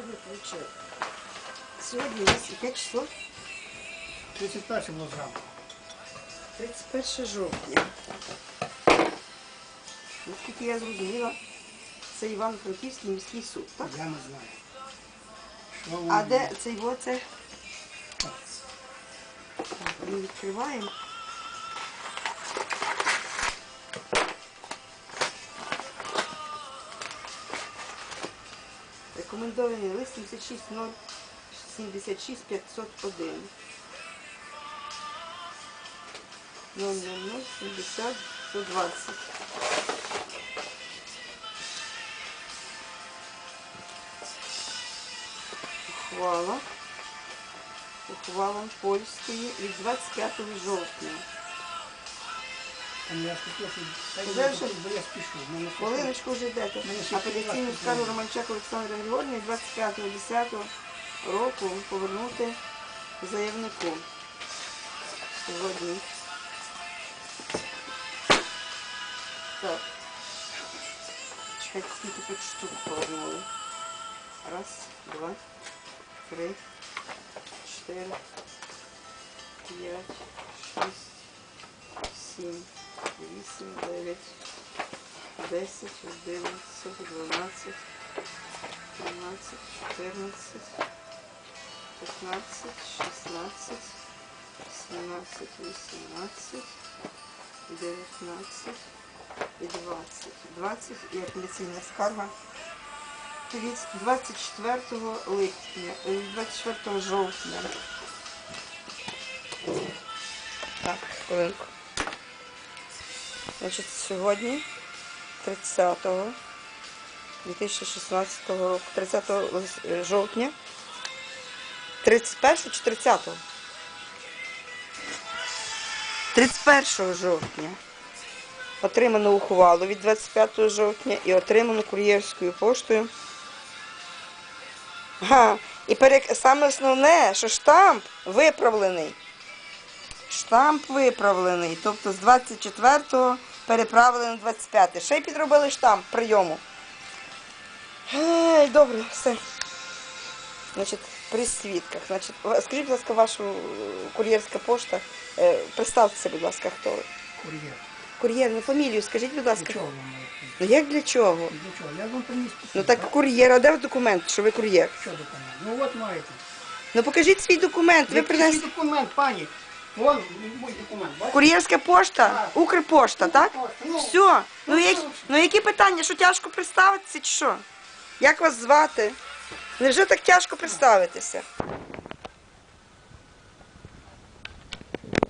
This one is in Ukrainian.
вечір. Сьогодні у нас яке число? 31 було зранку. 31 жовтня. Наскільки я зрозуміла, це Івано-Франківський міський суд, так? Я не знаю. Що А де цей во це? Так, Ми відкриваємо. Рекомендований лист 76 076 501. 000 70 120. Ухвала. Ухвала польської від 25 жовтня. Я Вже бо я спішу. Хвилиночку вже йдете. Мене ще Апеляційну скаргу було. Романчак Олександра Григорівна 25.10 року повернути заявнику. Сьогодні. Так. Чекайте, скільки тут штук повернули. Раз, два, три, чотири, п'ять, шість, сім, вісім, дев'ять. 10, 11, 12, 13, 14, 15, 16, 17, 18, 19 і 20. 20 і апеляційна скарга від 24 липня, е, 24 жовтня. Так, хвилинку. Значить, сьогодні 30 2016 року, 30 е, жовтня. 31 чи 30? 31 жовтня отримано ухвалу від 25 жовтня і отримано кур'єрською поштою. Ага. І перек... саме основне, що штамп виправлений. Штамп виправлений. Тобто з 24-го переправили на 25 Ще й підробили штамп прийому. Ей, добре, все. Значить, при свідках. Значить, скажіть, будь ласка, вашу е, кур'єрська пошта. Е, Представтеся, будь ласка, хто ви. Кур'єр. Кур'єр, ну фамілію скажіть, будь ласка. Для чого вам? Ну як для чого? Для чого? Я вам приніс. Ну так кур'єр, а де документ, що ви кур'єр? Що документ? Ну от маєте. Ну покажіть свій документ. Ви принесли. документ, пані? Вон, мій документ, бачите? Кур'єрська пошта? Так. Укрпошта, так? Укрпошта, ну. Все. Ну, Ну, як, що? ну які питання? Що тяжко представитися чи що? Як вас звати? Невже так тяжко представитися?